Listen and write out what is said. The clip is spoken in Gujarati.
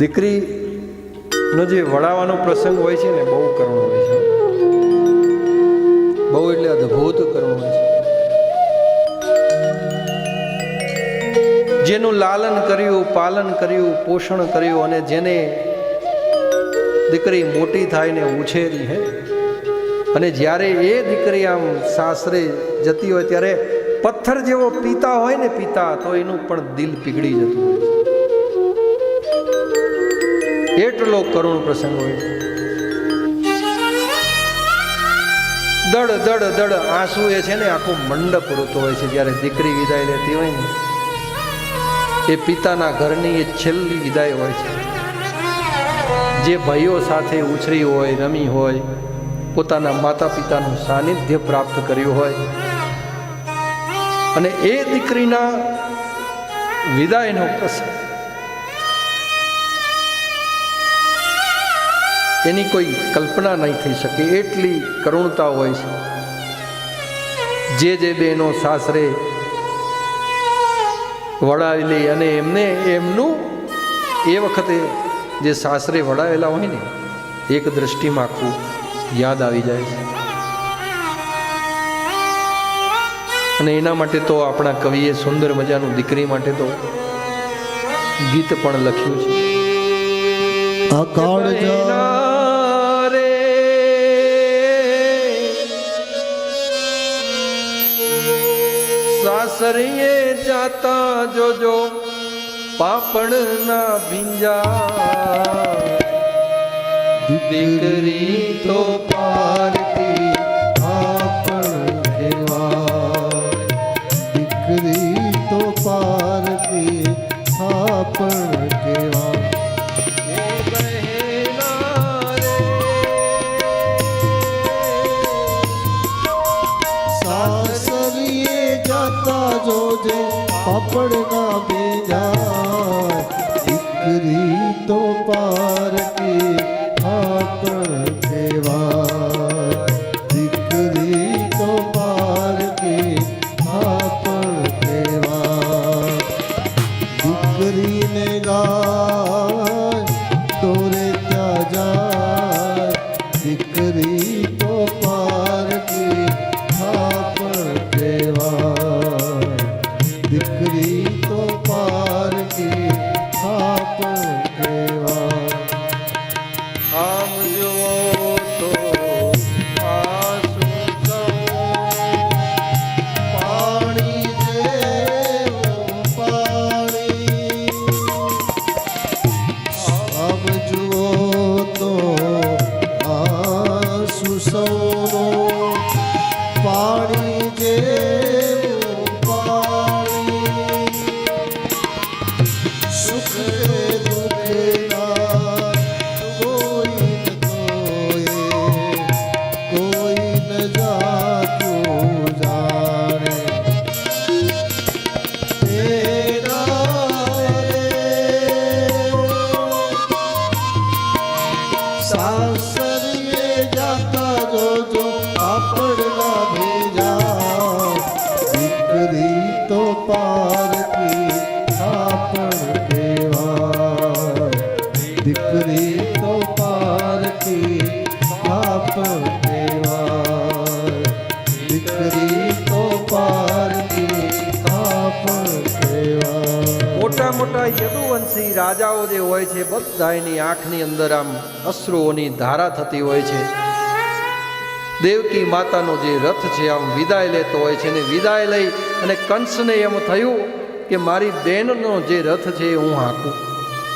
દીકરીનો જે વળાવાનો પ્રસંગ હોય છે ને, બહુ કરુણ હોય છે. બહુ એટલે અદ્ભુત કરુણ હોય છે. જેનું લાલન કર્યું, પાલન કર્યું, પોષણ કર્યું અને જેને દીકરી મોટી થાય ને ઉછેરી હે. અને જ્યારે એ દીકરી આમ સાસરે જતી હોય, ત્યારે પથ્થર જેવો પિતા હોય ને, પિતા, તો એનું પણ દિલ પીગળી જતું હોય છે. એટલો કરુણ પ્રસંગ હોય. દડ દડ દડ આંસુ એ છે ને, આખો મંડપ રોતો હોય છે, જ્યારે દીકરી વિદાય લેતી હોય ને, એ પિતાના ઘરની એ છેલ્લી વિદાય હોય છે. જે ભાઈઓ સાથે ઉછરી હોય, રમી હોય, પોતાના માતા પિતાનું સાનિધ્ય પ્રાપ્ત કર્યું હોય, અને એ દીકરીના વિદાયનો પ્રસંગ એની કોઈ કલ્પના નહીં થઈ શકે એટલી કરુણતા હોય છે. જે જે બહેનો સાસરે વડાવેલી અને એમને એમનું એ વખતે જે સાસરે વડાવેલા હોય ને એક દ્રષ્ટિમાં આખું યાદ આવી જાય છે. અને એના માટે તો આપણા કવિએ સુંદર મજાનું દીકરી માટે તો ગીત પણ લખ્યું છે. અકાળ સાસરીએ જાતા જોજો પાપણ ના ભીંજા. દીકરી તો પારતી આપણ કહેવાય દીકરી તો પારતી આપણ કહેવાય જોજે પાપડ ના બીજા દીકરી તો પારકી આપણ કહેવાય આમ પારકી આપણ કેવા દીકરી તો પારકી આપણ કેવા દીકરી તો પારકી આપણ કેવા મોટા મોટા યદુવંશી રાજાઓ જે હોય છે બધા એની આંખની અંદર આમ અશ્રુઓની ધારા થતી હોય છે. દેવકી માતાનો જે રથ છે, આમ વિદાય લેતો હોય છે ને વિદાય લઈ અને કંસને એમ થયું કે મારી બેનનો જે રથ છે એ હું હાંકું.